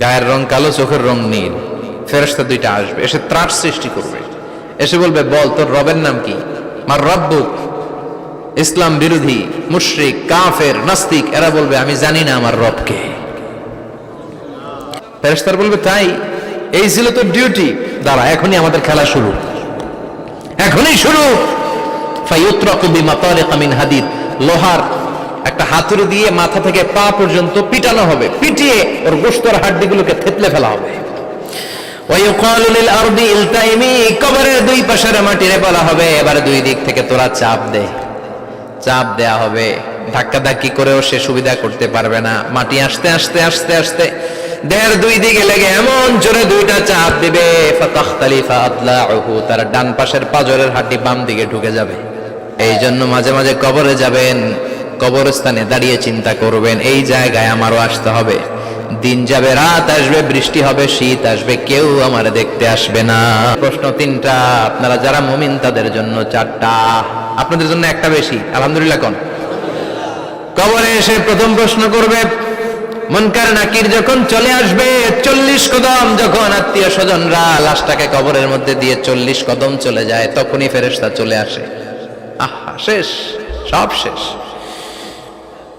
গায়ের রং কালো, চোখের রং নীল। ফেরস্তা দুইটা আসবে, এসে ত্রাস সৃষ্টি করবে। এসে বলবে, বল, তোর রবের নাম কি? মার রব্বুক। ইসলাম বিরোধী, মুশরিক, কাফের, নাস্তিক, এরা বলবে, আমি জানি না আমার রবকে। ফেরেশতার বলবে, তাই, এই ছিল তোর ডিউটি দাঁড়া, এখনই আমাদের খেলা শুরু। এখনই শুরু। ফায়ুত্রাকু বিমাতারিকা মিন হাদিদ। লোহার একটা হাতুড়ি দিয়ে মাথা থেকে পা পর্যন্ত পিটানো হবে। পিটিয়ে ওর গোস্তর হাড্ডিগুলোকে থেতলে ফেলা হবে। দুই পাশের মাটিরে বলা হবে দুই দিক থেকে তোরা চাপ দে। চাপ দেয়া হবে। ধাক্কা ধাক্কি করেও সে সুবিধা করতে পারবে না। মাটি আসতে আসতে আসতে আসতে। দেহের দুই দিকে লেগে এমন জোরে দুইটা চাপ দিবে তার ডান পাশের পাজরের হাড্ডি বাম দিকে ঢুকে যাবে। এই জন্য মাঝে মাঝে কবরে যাবেন। কবরস্থানে দাঁড়িয়ে চিন্তা করবেন, এই জায়গায় আমারও আসতে হবে। দিন যাবে, রাত আসবে, বৃষ্টি হবে, শীত আসবে, কেউ আমার দেখতে আসবে না। প্রশ্ন তিনটা, আপনারা যারা মুমিন, তাদের জন্য চারটা। আপনাদের জন্য একটা বেশি, আলহামদুলিল্লাহ কোন? কবরে এসে প্রথম প্রশ্ন করবে, মনকার নাকির যখন চলে আসবে, চল্লিশ কদম যখন আত্মীয় স্বজনরা লাশটাকে কবরের মধ্যে দিয়ে চল্লিশ কদম চলে যায়, তখনই ফেরেশতা চলে আসে। আহা, শেষ, সব শেষ।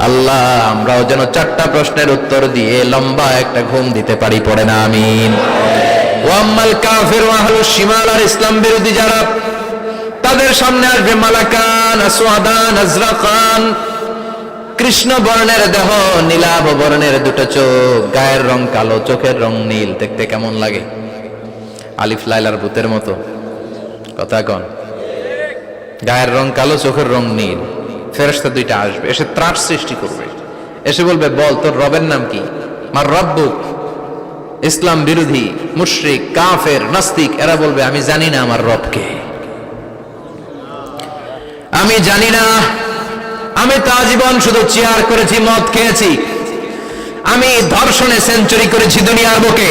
আল্লাহ, আমরাও যেন চারটা প্রশ্নের উত্তর দিয়ে লম্বা একটা ঘুম দিতে পারি, পড়ে না, আমিন। ওয়াম্মাল কাফির ওয়াহলুস শিমাল আর ইসলাম বিরোধী যারা, তাদের সামনে আসবে মালাকান, আসওয়াদান, আজরাকান। কৃষ্ণ বর্ণের দেহ, নীলাভ বর্ণের দুটো চোখ, গায়ের রং কালো, চোখের রং নীল। দেখতে কেমন লাগে? আলিফ লাইলার ভূতের মতো। কথা কন। গায়ের রং কালো, চোখের রং নীল। ফেরস্তা দুইটা আসবে, এসে ত্রাস সৃষ্টি করবে। এসে বলবে, বল, তোর রবের নাম কি? মার রব্বুক, ইসলাম বিরোধী, মুশরিক, কাফের, নাস্তিক, এরা বলবে, আমি জানি না আমার রবকে। আমি জানি না, আমি তা জীবন শুধু চেয়ার করেছি, মদ খেয়েছি। আমি ধর্ষণে সেঞ্চুরি করেছি দুনিয়ার বুকে।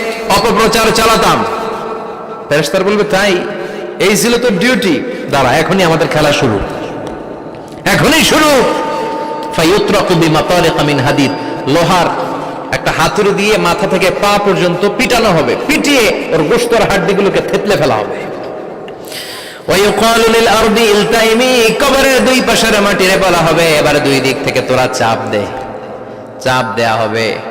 অপপ্রচার চালাতাম। ফেরেশতার বলবে, তাই, এই ছিল তো ডিউটি দাঁড়া, এখনই আমাদের খেলা শুরু। এখনই শুরু। লোহার একটা হাতুড়ি দিয়ে মাথা থেকে পা পর্যন্ত পিটানো হবে। পিটিয়ে ওর গোস্তর হাড্ডিগুলোকে থেতলে ফেলা হবে। কবরের দুই পাশের মাটিরে বলা হবে, এবার দুই দিক থেকে তোরা চাপ দে। চাপ দেয়া হবে।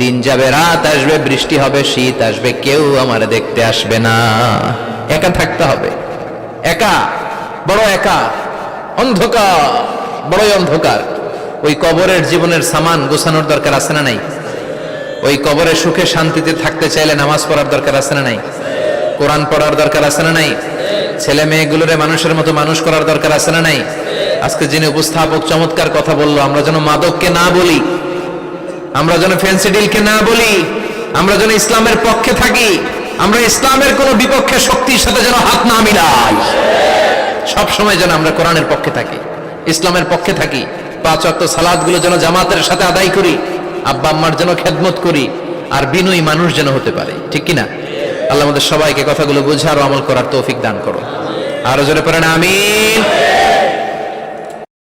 দিন যাবে, রাত আসবে, বৃষ্টি হবে, শীত আসবে, কেউ আমার দেখতে আসবে না। একা থাকতে হবে। একা, বড় একা, অন্ধকার, বড়ই অন্ধকার। ওই কবরের জীবনের সামান গোছানোর দরকার আছে না নাই? ওই কবরে সুখে শান্তিতে থাকতে চাইলে নামাজ পড়ার দরকার আছে না নাই? কোরআন পড়ার দরকার আছে না নাই? ছেলে মেয়েগুলোরে মানুষের মতো মানুষ করার দরকার আছে না নাই? আজকে যিনি উপস্থাপক চমৎকার কথা বলল, আমরা যেন মাদককে না বলি আমরা যেন ফেন্সিডিলকে না বলি, আমরা যেন ইসলামের পক্ষে থাকি, আমরা ইসলামের কোন বিপক্ষে শক্তির সাথে যেন হাত না মিলাই। সব সময় যেন আমরা কোরআনের পক্ষে থাকি, ইসলামের পক্ষে থাকি, পাঁচ অক্ট সালাদগুলো যেন জামাতের সাথে আদায় করি, আব্বা আম্মার যেন খেদমত করি, আর বিনয়ী মানুষ যেন হতে পারে, ঠিক কিনা? আল্লাহ আমাদের সবাইকে কথাগুলো বোঝার ও আমল করার তৌফিক দান করো। আরও জোরে পড়েন, আমিন।